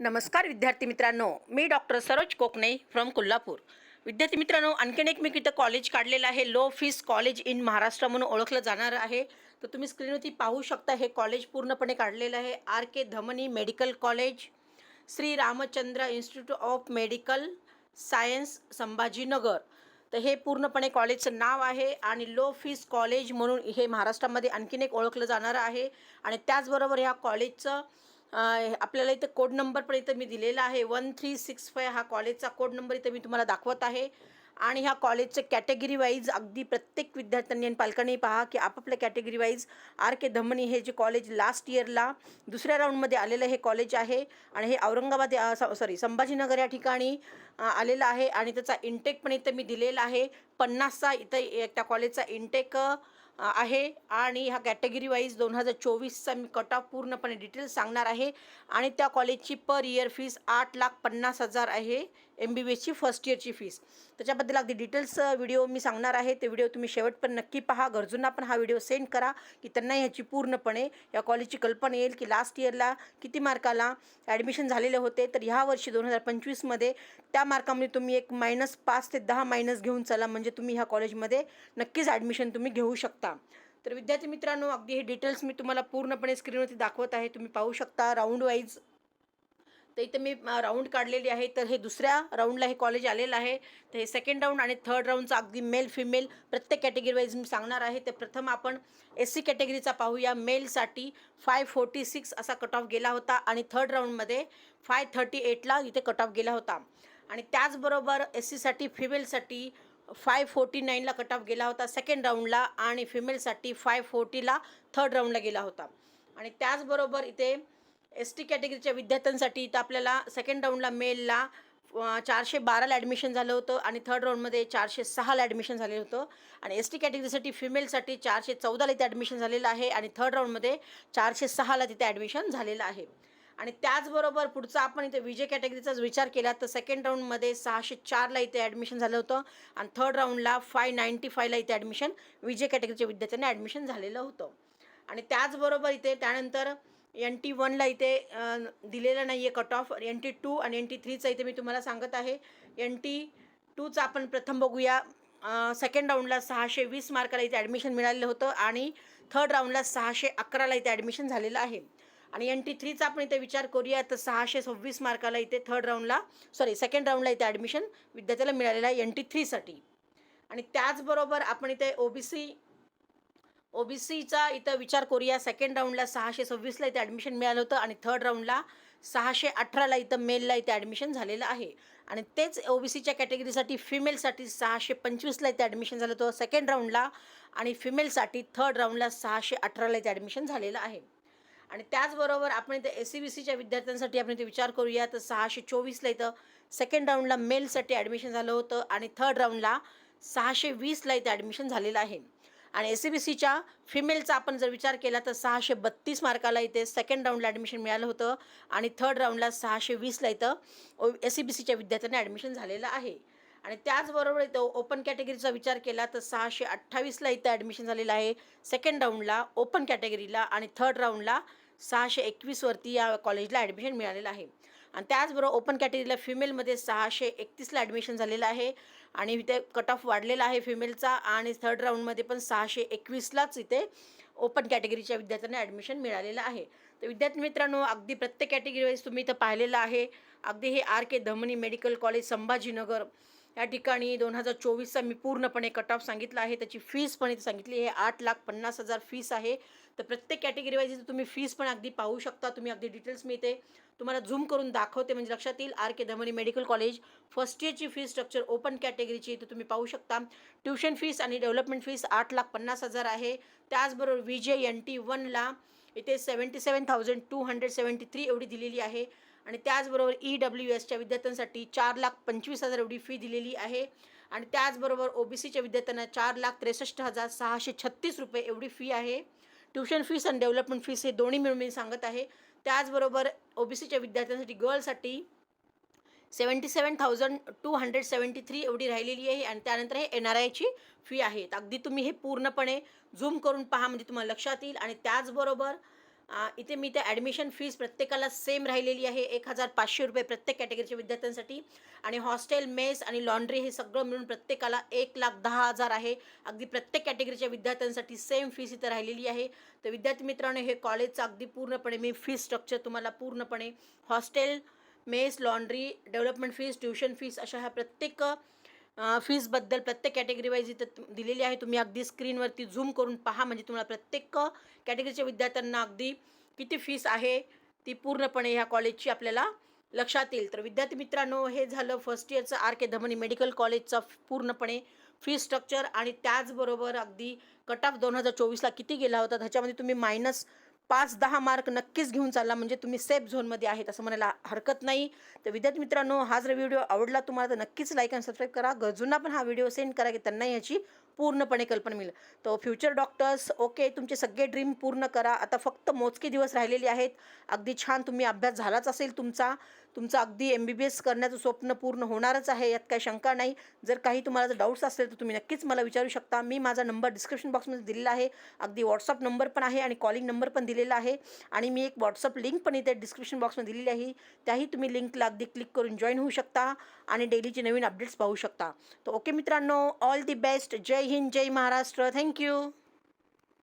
नमस्कार विद्यार्थी मित्रांनो. मी डॉक्टर सरोज कोकणे फ्रॉम कोल्हापूर. विद्यार्थी मित्रांनो आणखीन एक मी इथं कॉलेज काढलेलं आहे. Low fees college in Maharashtra म्हणून ओळखलं जाणार आहे. तर तुम्ही स्क्रीनवरती पाहू शकता हे कॉलेज पूर्णपणे काढलेलं आहे. R K Damani medical college Shri Ramchandra institute of medical science Sambhajinagar. तर हे पूर्णपणे कॉलेजचं नाव आहे आणि लो फीस कॉलेज म्हणून हे महाराष्ट्रामध्ये आणखीन एक ओळखलं जाणार आहे. आणि त्याचबरोबर ह्या कॉलेजचं आपल्याला इथं कोड नंबर पण इथं मी दिलेला आहे. वन थ्री सिक्स फाय हा कॉलेजचा कोड नंबर इथं मी तुम्हाला दाखवत आहे. आणि ह्या कॉलेजचे कॅटेगरी वाईज अगदी प्रत्येक विद्यार्थ्यांनी आणि पालकांनी पहा की आपापल्या कॅटेगरी वाईज आर के धमनी हे जे कॉलेज लास्ट इयरला दुसऱ्या राऊंडमध्ये आलेलं हे कॉलेज आहे. आणि हे औरंगाबाद सॉरी संभाजीनगर या ठिकाणी आलेलं आहे. आणि त्याचा इंटेक पण इथं मी दिलेला आहे. पन्नासचा इथं त्या कॉलेजचा इंटेक आहे. आणि ह्या कॅटेगरी वाईज दोन हजार चोवीसचा मी कट ऑफ पूर्णपणे डिटेल्स सांगणार आहे. आणि त्या कॉलेजची पर इयर फीस आठ लाख पन्नास हजार आहे. एम बी बी एसची फर्स्ट इयरची फीस त्याच्याबद्दल अगदी डिटेल्स व्हिडिओ मी सांगणार आहे. ते व्हिडिओ तुम्ही शेवट पण नक्की पहा. गरजूंना पण हा व्हिडिओ सेंड करा की त्यांना ह्याची पूर्णपणे या कॉलेजची कल्पना येईल की लास्ट इयरला किती मार्काला ॲडमिशन झालेले होते तर ह्या वर्षी दोन हजार पंचवीसमध्ये त्या मार्कामध्ये तुम्ही एक मायनस पाच ते दहा मायनस घेऊन चला. म्हणजे तुम्ही ह्या कॉलेजमध्ये नक्कीच ॲडमिशन तुम्ही घेऊ शकता. तर विद्यार्थी मित्रांनो अगदी हे डिटेल्स मी तुम्हाला पूर्णपणे स्क्रीनवरती दाखवत आहे. तुम्ही पाहू शकता. राऊंड वाईज तर इथं मी राऊंड काढलेली आहे. तर हे दुसऱ्या राऊंडला हे कॉलेज आलेलं आहे. तर हे सेकंड राऊंड आणि थर्ड राऊंडचा अगदी मेल फिमेल प्रत्येक कॅटेगरी वाईज मी सांगणार आहे. तर प्रथम आपण एस सी कॅटेगरीचा पाहूया. मेलसाठी फाय फोर्टी सिक्स असा कट ऑफ गेला होता आणि थर्ड राऊंडमध्ये फाय थर्टी एटला इथे कट ऑफ गेला होता. आणि त्याचबरोबर एस सीसाठी फिमेलसाठी फाय फोर्टी नाईनला कट ऑफ गेला होता सेकंड राऊंडला आणि फिमेलसाठी फाय फोर्टीला थर्ड राऊंडला गेला होता. आणि त्याचबरोबर इथे एस टी कॅटेगरीच्या विद्यार्थ्यांसाठी तर आपल्याला सेकंड राऊंडला मेलला चारशे बाराला ॲडमिशन झालं होतं आणि थर्ड राऊंडमध्ये चारशे सहाला ॲडमिशन झालेलं होतं. आणि एस टी कॅटेगरीसाठी फिमेलसाठी चारशे चौदाला इथे ॲडमिशन झालेलं आहे आणि थर्ड राऊंडमध्ये चारशे सहाला तिथे ॲडमिशन झालेलं आहे. आणि त्याचबरोबर पुढचा आपण इथे विजय कॅटेगरीचाच विचार केला तर सेकंड राऊंडमध्ये सहाशे चारला इथे ॲडमिशन झालं होतं आणि थर्ड राऊंडला फाय नाईंटी फायला इथे ॲडमिशन विजय कॅटेगरीच्या विद्यार्थ्यांना ॲडमिशन झालेलं होतं. आणि त्याचबरोबर इथे त्यानंतर एन टी वनला इथे दिलेलं नाही आहे cut off N T two आणि एन टी थ्रीचा इथे मी तुम्हाला सांगत आहे. एन टी टूचा आपण प्रथम बघूया. सेकंड राऊंडला सहाशे वीस मार्काला इथे ॲडमिशन मिळालेलं होतं आणि थर्ड राऊंडला सहाशे अकराला इथे ॲडमिशन झालेलं आहे. आणि एन टी थ्रीचा आपण इथे विचार करूया तर सहाशे सव्वीस मार्काला इथे थर्ड राऊंडला सॉरी सेकंड राऊंडला इथे ॲडमिशन विद्यार्थ्याला मिळालेलं आहे एन टी थ्रीसाठी आणि त्याचबरोबर आपण इथे O B C O B सीचा इथं विचार करूया. सेकंड राऊंडला सहाशे सव्वीसला इथे ॲडमिशन मिळालं होतं आणि थर्ड राऊंडला सहाशे अठराला इथं मेलला इथे ॲडमिशन झालेलं आहे. आणि तेच ओ बी सीच्या कॅटेगरीसाठी फिमेलसाठी सहाशे पंचवीसला इथे ॲडमिशन झालं होतं. सेकंड राऊंडला आणि फिमेलसाठी थर्ड राऊंडला सहाशे अठराला इथे ॲडमिशन झालेलं आहे. आणि त्याचबरोबर आपण इथे एस सी बी सीच्या विद्यार्थ्यांसाठी आपण इथे विचार करूया. तर सहाशे चोवीसला इथं सेकंड राऊंडला मेलसाठी ॲडमिशन झालं होतं आणि थर्ड राऊंडला सहाशे वीसला इथे ॲडमिशन झालेलं आहे. आणि एस सी बी सीच्या फिमेलचा आपण जर विचार केला तर सहाशे बत्तीस मार्काला इथे सेकंड राऊंडला ॲडमिशन मिळालं होतं आणि थर्ड राऊंडला सहाशे वीसला इथं ओ एस सी बी सीच्या विद्यार्थ्यांना ॲडमिशन झालेलं आहे. आणि त्याचबरोबर इथं ओपन कॅटेगरीचा विचार केला तर सहाशे अठ्ठावीसला इथं ॲडमिशन झालेलं आहे. सेकंड राऊंडला ओपन कॅटेगरीला आणि थर्ड राऊंडला सहाशे एकवीसवरती या कॉलेजला ॲडमिशन मिळालेलं आहे. आणि त्याचबरोबर ओपन कॅटेगरीला फिमेलमध्ये सहाशे एकतीसला ॲडमिशन झालेलं आहे. आणि इथे कट ऑफ वाढलेला आहे फिमेलचा आणि थर्ड राऊंडमध्ये पण सहाशे एकवीसलाच इथे ओपन कॅटेगरीच्या विद्यार्थ्यांना ॲडमिशन मिळालेलं आहे. तर विद्यार्थी मित्रांनो अगदी प्रत्येक कॅटेगरीवाईज तुम्ही इथं पाहिलेलं आहे. अगदी हे आर के धमनी मेडिकल कॉलेज संभाजीनगर या ठिकाणी दोन हजार चोवीसचा मी पूर्णपणे कट ऑफ सांगितला आहे. त्याची फीस पण इथे सांगितली आहे. आठ लाख पन्नास हजार फीस आहे. तर प्रत्येक कॅटेगरी वाईज तुम्ही फीस पण अगदी पाहू शकता. तुम्ही अगदी डिटेल्स मिळते. तुम्हाला झूम करून दाखवते. म्हणजे लक्षात येईल R K Damani medical college first इयरची fee structure open कॅटेगरीची इथे तुम्ही पाहू शकता. ट्युशन फीस आणि डेव्हलपमेंट फीस आठ लाख पन्नास हजार आहे. त्याचबरोबर विजय एन टी वनला इथे seventy seven thousand two hundred seventy three एवढी दिलेली आहे. आणि त्याचबरोबर ई डब्ल्यू एसच्या विद्यार्थ्यांसाठी चार लाख पंचवीस हजार एवढी फी दिलेली आहे. आणि त्याचबरोबर ओ बी सीच्या विद्यार्थ्यांना चार लाख त्रेसष्ट हजार सहाशे छत्तीस रुपये एवढी फी आहे. ट्युशन फीस आणि डेव्हलपमेंट फीस हे दोन्ही मिळून मी सांगत आहे. त्याचबरोबर ओ बी सीच्या विद्यार्थ्यांसाठी गर्लसाठी seventy seven thousand two hundred seventy three एवढी राहिलेली आहे आणि त्यानंतर हे एन आर आयची फी आहे. अगदी तुम्ही हे पूर्णपणे झूम करून पहा म्हणजे तुम्हाला लक्षात येईल. आणि त्याचबरोबर इथे मी त्या ॲडमिशन फीज प्रत्येकाला सेम राहिलेली आहे. एक हजार पाचशे रुपये प्रत्येक कॅटेगरीच्या विद्यार्थ्यांसाठी. आणि हॉस्टेल मेस आणि लॉन्ड्री हे सगळं मिळून प्रत्येकाला एक लाख दहा हजार आहे. अगदी प्रत्येक कॅटेगरीच्या विद्यार्थ्यांसाठी सेम फीस इथं राहिलेली आहे. तर विद्यार्थी मित्रांनो हे कॉलेजचं अगदी पूर्णपणे मी फीस स्ट्रक्चर तुम्हाला पूर्णपणे hostel mess laundry development fees tuition fees अशा ह्या प्रत्येक फीजबद्दल प्रत्येक कॅटेगरी वाईज इथं दिलेली आहे. तुम्ही अगदी स्क्रीनवरती झूम करून पहा. म्हणजे तुम्हाला प्रत्येक कॅटेगरीच्या विद्यार्थ्यांना अगदी किती फीस आहे ती पूर्णपणे ह्या कॉलेजची आपल्याला लक्षात येईल. तर विद्यार्थी मित्रांनो हे झालं फर्स्ट इयरचं आर के धमनी मेडिकल कॉलेजचं पूर्णपणे फी स्ट्रक्चर आणि त्याचबरोबर अगदी कट ऑफ दोन हजार चोवीसला किती गेला होता? ह्याच्यामध्ये तुम्ही मायनस पाच दहा मार्क नक्कीच घेऊन चालला म्हणजे तुम्ही सेफ झोनमध्ये आहेत असं म्हणायला हरकत नाही. तर विद्यार्थी मित्रांनो हा जर व्हिडिओ आवडला तुम्हाला तर नक्कीच लाईक आणि सबस्क्राईब करा. गरजूंना पण हा व्हिडिओ सेंड करा की त्यांना याची पूर्णपणे कल्पना मिळेल. तो फ्युचर डॉक्टर्स ओके तुमचे सगळे ड्रीम पूर्ण करा. आता फक्त मोजके दिवस राहिलेले आहेत. अगदी छान तुम्ही अभ्यास झालाच असेल तुमचा. तुमचं अगदी एम बी बी एस करण्याचं स्वप्न पूर्ण होणारच आहे यात काही शंका नाही. जर काही तुम्हाला जर डाऊट्स असेल तर तुम्ही नक्कीच मला विचारू शकता. मी माझा नंबर डिस्क्रिप्शन बॉक्समध्ये दिलेला आहे. अगदी व्हॉट्सअप नंबर पण आहे आणि कॉलिंग नंबर पण दिलेला आहे. आणि मी एक व्हॉट्सअप लिंक पण इथे डिस्क्रिप्शन बॉक्समध्ये दिलेली आहे. त्याही तुम्ही लिंकला अगदी क्लिक करून जॉईन होऊ शकता आणि डेलीचे नवीन अपडेट्स पाहू शकता. तर ओके मित्रांनो ऑल दी बेस्ट जय हिंद जय महाराष्ट्र. Thank you